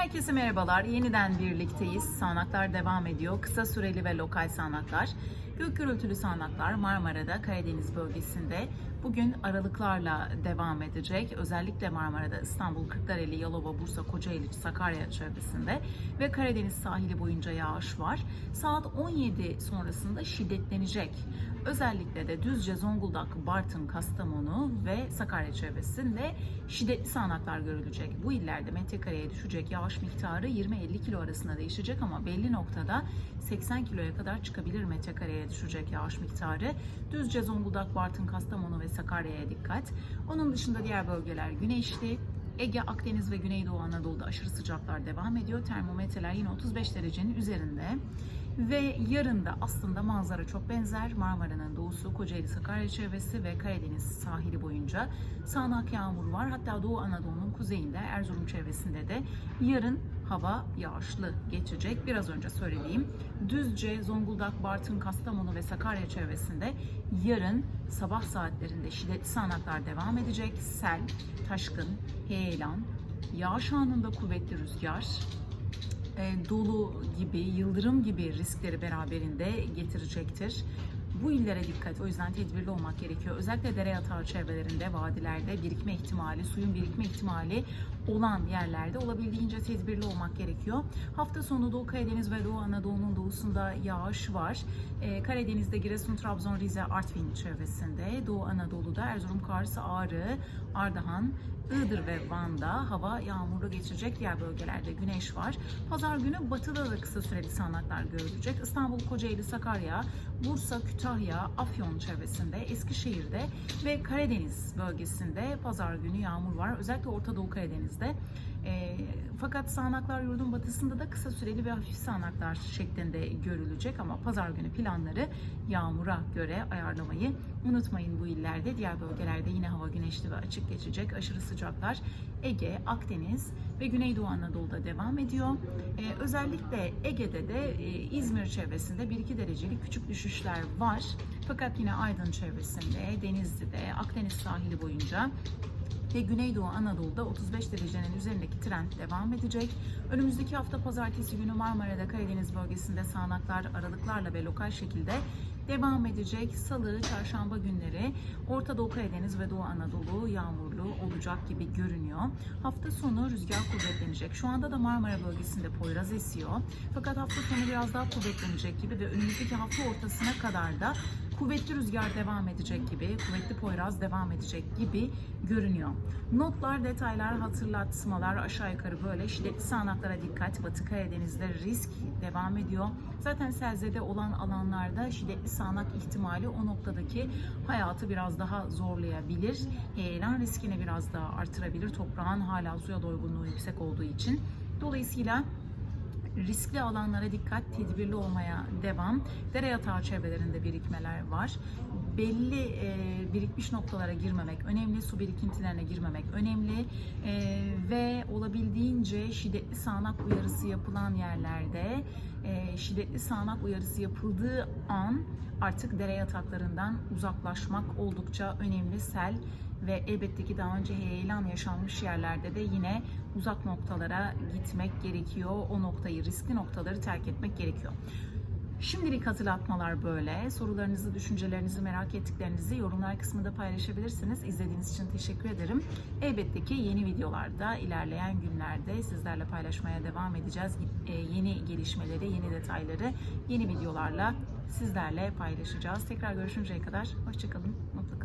Herkese merhabalar. Yeniden birlikteyiz. Sağanaklar devam ediyor. Kısa süreli ve lokal sağanaklar. Gök gürültülü sağanaklar Marmara'da, Karadeniz bölgesinde bugün aralıklarla devam edecek. Özellikle Marmara'da İstanbul, Kırklareli, Yalova, Bursa, Kocaeli, Sakarya çevresinde ve Karadeniz sahili boyunca yağış var. Saat 17 sonrasında şiddetlenecek. Özellikle de Düzce, Zonguldak, Bartın, Kastamonu ve Sakarya çevresinde şiddetli sağanaklar görülecek. Bu illerde metrekareye düşecek yağış miktarı 20-50 kilo arasında değişecek ama belli noktada 80 kiloya kadar çıkabilir metrekareye düşecek yağış miktarı. Düzce, Zonguldak, Bartın, Kastamonu ve Sakarya'ya dikkat. Onun dışında diğer bölgeler güneşli. Ege, Akdeniz ve Güneydoğu Anadolu'da aşırı sıcaklar devam ediyor. Termometreler yine 35 derecenin üzerinde. Ve yarın da aslında manzara çok benzer. Marmara'nın doğusu, Kocaeli, Sakarya çevresi ve Karadeniz sahili boyunca sağanak yağmur var. Hatta Doğu Anadolu'nun kuzeyinde, Erzurum çevresinde de yarın hava yağışlı geçecek. Biraz önce söylediğim Düzce, Zonguldak, Bartın, Kastamonu ve Sakarya çevresinde yarın sabah saatlerinde şiddetli sağanaklar devam edecek. Sel, taşkın, heyelan, yağış anında kuvvetli rüzgar, dolu gibi, yıldırım gibi riskleri beraberinde getirecektir. Bu illere dikkat, o yüzden tedbirli olmak gerekiyor. Özellikle dere yatağı çevrelerinde, vadilerde birikme ihtimali, suyun birikme ihtimali olan yerlerde olabildiğince tedbirli olmak gerekiyor. Hafta sonu Doğu Karadeniz ve Doğu Anadolu'nun doğusunda yağış var. Ee, Karadeniz'de Giresun, Trabzon, Rize, Artvin çevresinde, Doğu Anadolu'da Erzurum, Kars, Ağrı, Ardahan, Iğdır ve Van'da hava yağmurlu geçecek. Diğer bölgelerde güneş var. Pazar günü batıda da kısa süreli sağanaklar görülecek. İstanbul, Kocaeli, Sakarya, Bursa, Kütahya, Afyon çevresinde, Eskişehir'de ve Karadeniz bölgesinde pazar günü yağmur var. Özellikle Orta Doğu Karadeniz'de. E, fakat sağanaklar yurdun batısında da kısa süreli ve hafif sağanaklar şeklinde görülecek ama pazar günü planları yağmura göre ayarlamayı unutmayın bu illerde. Diğer bölgelerde yine hava güneşli ve açık geçecek. Aşırı sıcaklar Ege, Akdeniz ve Güneydoğu Anadolu'da devam ediyor. E, özellikle Ege'de de e, İzmir çevresinde 1-2 derecelik küçük düşüşler var. Fakat yine Aydın çevresinde, Denizli'de, Akdeniz sahili boyunca ve Güneydoğu Anadolu'da 35 derecenin üzerindeki trend devam edecek. Önümüzdeki hafta pazartesi günü Marmara'da Karadeniz bölgesinde sağanaklar aralıklarla ve lokal şekilde devam edecek. Salı, çarşamba günleri Orta Doğu Karadeniz ve Doğu Anadolu yağmurlu olacak gibi görünüyor. Hafta sonu rüzgar kuvvetlenecek. Şu anda da Marmara bölgesinde Poyraz esiyor. Fakat hafta sonu biraz daha kuvvetlenecek gibi ve önümüzdeki hafta ortasına kadar da kuvvetli rüzgar devam edecek gibi, kuvvetli poyraz devam edecek gibi görünüyor. Notlar, detaylar, hatırlatmalar aşağı yukarı böyle. Şiddetli sağanaklara dikkat. Batı Karadeniz'de risk devam ediyor. Zaten selzede olan alanlarda şiddetli sağanak ihtimali o noktadaki hayatı biraz daha zorlayabilir. Heyelan riskini biraz daha artırabilir. Toprağın hala suya doygunluğu yüksek olduğu için. Dolayısıyla riskli alanlara dikkat, tedbirli olmaya devam. Dere yatağı çevrelerinde birikmeler var. Belli e, birikmiş noktalara girmemek önemli, su birikintilerine girmemek önemli E, ve olabildiğince şiddetli sağanak uyarısı yapılan yerlerde e, şiddetli sağanak uyarısı yapıldığı an artık dere yataklarından uzaklaşmak oldukça önemli. Sel ve elbette ki daha önce heyelan yaşanmış yerlerde de yine uzak noktalara gitmek gerekiyor. O noktayı, riskli noktaları terk etmek gerekiyor. Şimdilik hatırlatmalar böyle. Sorularınızı, düşüncelerinizi, merak ettiklerinizi yorumlar kısmında paylaşabilirsiniz. İzlediğiniz için teşekkür ederim. Elbette ki yeni videolarda ilerleyen günlerde sizlerle paylaşmaya devam edeceğiz. Ee, yeni gelişmeleri, yeni detayları yeni videolarla sizlerle paylaşacağız. Tekrar görüşünceye kadar hoşçakalın, mutlu.